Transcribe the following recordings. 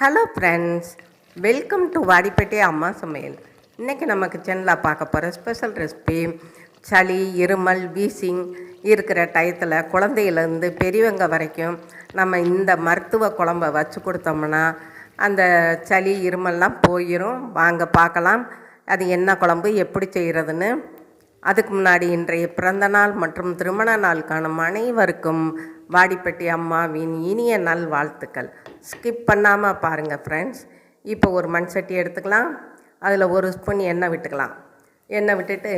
Hello friends welcome to Vadipatti அம்மா சமையல் இன்றைக்கி நம்ம கிச்சனில் பார்க்க போகிற ஸ்பெஷல் ரெசிபி சளி இருமல் வீசிங் இருக்கிற டயத்தில் குழந்தையிலேருந்து பெரியவங்க வரைக்கும் நம்ம இந்த மருத்துவ குழம்ப வச்சு கொடுத்தோம்னா அந்த சளி இருமல்லாம் போயிடும் வாங்க பார்க்கலாம். அது என்ன குழம்பு எப்படி செய்கிறதுன்னு அதுக்கு முன்னாடி இன்றைய பிறந்த நாள் மற்றும் திருமண நாளுக்கான அனைவருக்கும் வாடிப்பட்டி அம்மாவின் இனிய நல் வாழ்த்துக்கள். ஸ்கிப் பண்ணாமல் பாருங்கள் ஃப்ரெண்ட்ஸ் இப்போ ஒரு மண் சட்டி எடுத்துக்கலாம். அதில் ஒரு ஸ்பூன் எண்ணெய் விட்டுக்கலாம். எண்ணெய் விட்டுட்டு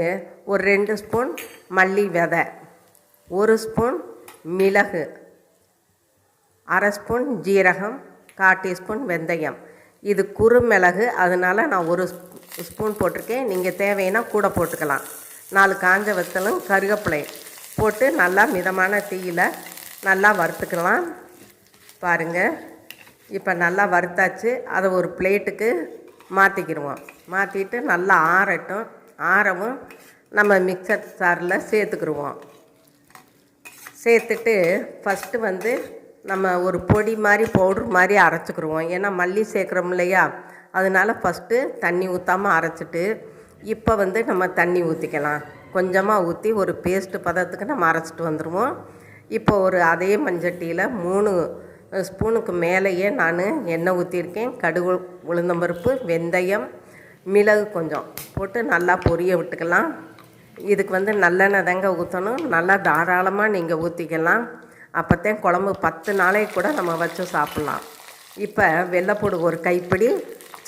ஒரு ரெண்டு ஸ்பூன் மல்லி விதை. ஒரு ஸ்பூன் மிளகு. அரை ஸ்பூன் ஜீரகம் கால் டீஸ்பூன் வெந்தயம். இது குறுமிளகு. அதனால் நான் ஒரு ஸ்பூன் போட்டிருக்கேன். நீங்கள் தேவைன்னா கூட போட்டுக்கலாம். நாலு காஞ்ச வத்தலும் கருவேப்பிலை போட்டு நல்லா மிதமான தீயில் நல்லா வறுத்துக்கலாம். பாருங்கள் இப்போ நல்லா வறுத்தாச்சு. அதை ஒரு பிளேட்டுக்கு மாற்றிக்கிடுவோம் மாற்றிட்டு நல்லா ஆறட்டும். ஆறவும் நம்ம மிக்சர் சாரில் சேர்த்துக்கிடுவோம். சேர்த்துட்டு ஃபஸ்ட்டு வந்து நம்ம ஒரு பொடி மாதிரி பவுட்ரு மாதிரி அரைச்சிக்கிடுவோம். ஏன்னா மல்லி சேர்க்குறோம் இல்லையா? அதனால ஃபஸ்ட்டு தண்ணி ஊற்றாமல் அரைச்சிட்டு இப்போ வந்து நம்ம தண்ணி ஊற்றிக்கலாம் கொஞ்சமாக ஊற்றி ஒரு பேஸ்ட்டு பதத்துக்கு நம்ம அரைச்சிட்டு வந்துடுவோம் இப்போ ஒரு அதே மஞ்சட்டியில் மூணு ஸ்பூனுக்கு மேலேயே நான் எண்ணெய் ஊற்றிருக்கேன் கடுகு உளுந்தம்பருப்பு வெந்தயம் மிளகு கொஞ்சம் போட்டு நல்லா பொரிய விட்டுக்கலாம். இதுக்கு வந்து நல்லெண்ணெய் தாங்க ஊற்றணும் நல்லா தாராளமாக நீங்கள் ஊற்றிக்கலாம் அப்போத்தான் குழம்பு பத்து நாளைக்கு கூட நம்ம வச்சு சாப்பிட்லாம். இப்போ வெள்ளைப்பூடு ஒரு கைப்பிடி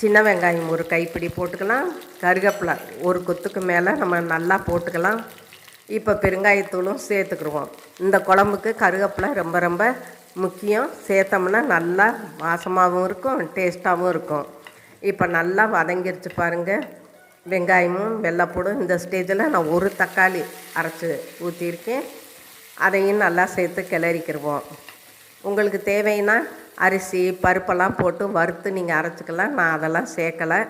சின்ன வெங்காயம் ஒரு கைப்பிடி போட்டுக்கலாம். கருவேப்பிலை ஒரு கொத்துக்கு மேலே நம்ம நல்லா போட்டுக்கலாம். இப்போ பெருங்காயத்தூளும் சேர்த்துக்கிடுவோம். இந்த குழம்புக்கு கருவேப்பிலை ரொம்ப ரொம்ப முக்கியம். சேர்த்தோம்னா நல்லா வாசமாகவும் இருக்கும் டேஸ்ட்டாகவும் இருக்கும். இப்போ நல்லா வதங்கிருச்சு பாருங்கள் வெங்காயமும் வெள்ளைப்பூடும் இந்த ஸ்டேஜில் நான் ஒரு தக்காளி அரைச்சி ஊற்றியிருக்கேன் அதையும் நல்லா சேர்த்து கிளறிக்கிடுவோம். உங்களுக்கு தேவைன்னா அரிசி பருப்பெல்லாம் போட்டு வறுத்து நீங்கள் அரைச்சிக்கலாம். நான் அதெல்லாம் சேர்க்கலை.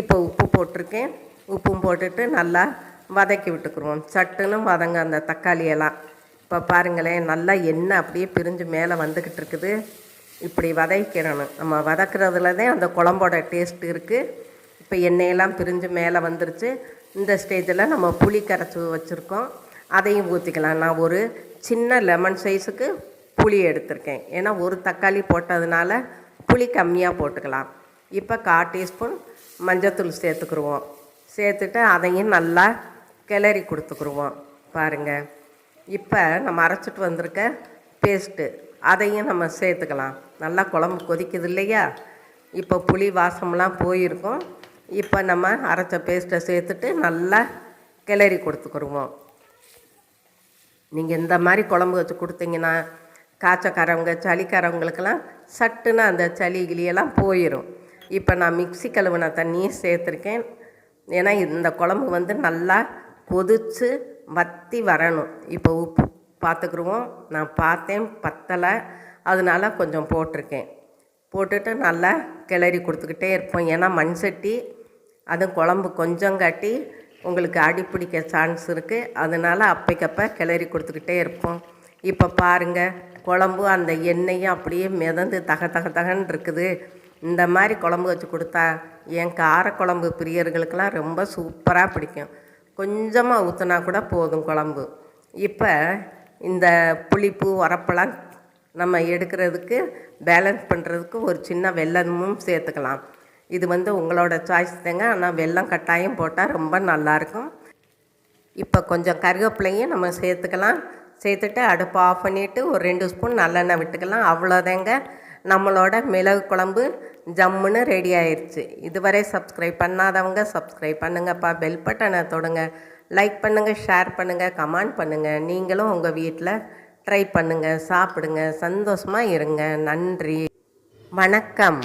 இப்போ உப்பு போட்டிருக்கேன். உப்பும் போட்டுட்டு நல்லா வதக்கி விட்டுக்குருவோம். சட்டுன்னு வதங்க அந்த தக்காளியெல்லாம். இப்போ பாருங்களேன் நல்லா எண்ணெய் அப்படியே பிரிஞ்சு மேலே வந்துக்கிட்டு இருக்குது இப்படி வதக்கிறணும் நம்ம வதக்கிறதுல தான் அந்த குழம்போட டேஸ்ட் இருக்குது இப்போ எண்ணெயெல்லாம் பிரிஞ்சு மேலே வந்துருச்சு. இந்த ஸ்டேஜில் நம்ம புளி கரைச்சி வச்சுருக்கோம். அதையும் ஊற்றிக்கலாம் நான் ஒரு சின்ன லெமன் சைஸுக்கு புளி எடுத்திருக்கேன். ஏன்னா ஒரு தக்காளி போட்டதுனால புளி கம்மியாக போட்டுக்கலாம். இப்போ கால் டீஸ்பூன் மஞ்சத்தூள் சேர்த்துக்குருவோம். சேர்த்துட்டு அதையும் நல்லா கிளறி கொடுத்துக்குருவோம். பாருங்கள் இப்போ நம்ம அரைச்சிட்டு வந்திருக்க பேஸ்ட்டு அதையும் நம்ம சேர்த்துக்கலாம். நல்லா குழம்பு கொதிக்குது இல்லையா? இப்போ புளி வாசம்லாம் போயிருக்கும். இப்போ நம்ம அரைச்ச பேஸ்ட்டை சேர்த்துட்டு நல்லா கிளறி கொடுத்துக்குருவோம். நீங்கள் இந்த மாதிரி குழம்பு வச்சு கொடுத்தீங்கன்னா காய்ச்சக்காரவங்க சளிக்காரவங்களுக்கெல்லாம் சட்டுன்னு அந்த சளி கிளியெல்லாம் போயிடும் இப்போ நான் மிக்சி கழுவின தண்ணியும் சேர்த்துருக்கேன். ஏன்னா இந்த குழம்பு வந்து நல்லா கொதித்து வற்றி வரணும். இப்போ உப்பு பார்த்துக்குருவோம். நான் பார்த்தேன் பத்தலை. அதனால் கொஞ்சம் போட்டிருக்கேன். போட்டுட்டு நல்லா கிளறி கொடுத்துக்கிட்டே இருப்போம். ஏன்னா மண் சட்டி அதுவும் குழம்பு கொஞ்சம் காட்டி உங்களுக்கு அடிப்பிடிக்க சான்ஸ் இருக்குது அதனால் அப்பைக்கப்போ கிளறி கொடுத்துக்கிட்டே இருப்போம். இப்போ பாருங்கள் குழம்பு அந்த எண்ணெயும் அப்படியே மிதந்து தக தக தகன்னு இருக்குது. இந்த மாதிரி குழம்பு வச்சு கொடுத்தா என் காரக்குழம்பு பிரியர்களுக்கெல்லாம் ரொம்ப சூப்பராக பிடிக்கும். கொஞ்சமாக ஊற்றினா கூட போதும் குழம்பு. இப்போ இந்த புளிப்பு உரப்பெல்லாம் நம்ம எடுக்கிறதுக்கு பேலன்ஸ் பண்ணுறதுக்கு ஒரு சின்ன வெல்லமும் சேர்த்துக்கலாம். இது வந்து உங்களோட சாய்ஸ் தாங்க. ஆனால் வெல்லம் கட்டாயம் போட்டால் ரொம்ப நல்லாயிருக்கும் இப்போ கொஞ்சம் கருவேப்பிலையும் நம்ம சேர்த்துக்கலாம். சேர்த்துட்டு அடுப்பு ஆஃப் பண்ணிவிட்டு ஒரு ரெண்டு ஸ்பூன் நல்லெண்ணெய் விட்டுக்கலாம். அவ்வளோதாங்க. நம்மளோட மிளகு குழம்பு ஜம்முன்னு ரெடி ஆயிடுச்சு இதுவரை சப்ஸ்கிரைப் பண்ணாதவங்க சப்ஸ்கிரைப் பண்ணுங்கப்பா. பெல் பட்டனை தொடுங்க. லைக் பண்ணுங்கள் ஷேர் பண்ணுங்கள் கமெண்ட் பண்ணுங்கள் நீங்களும் உங்கள் வீட்டில் ட்ரை பண்ணுங்கள் சாப்பிடுங்க. சந்தோஷமாக இருங்க. நன்றி. வணக்கம்.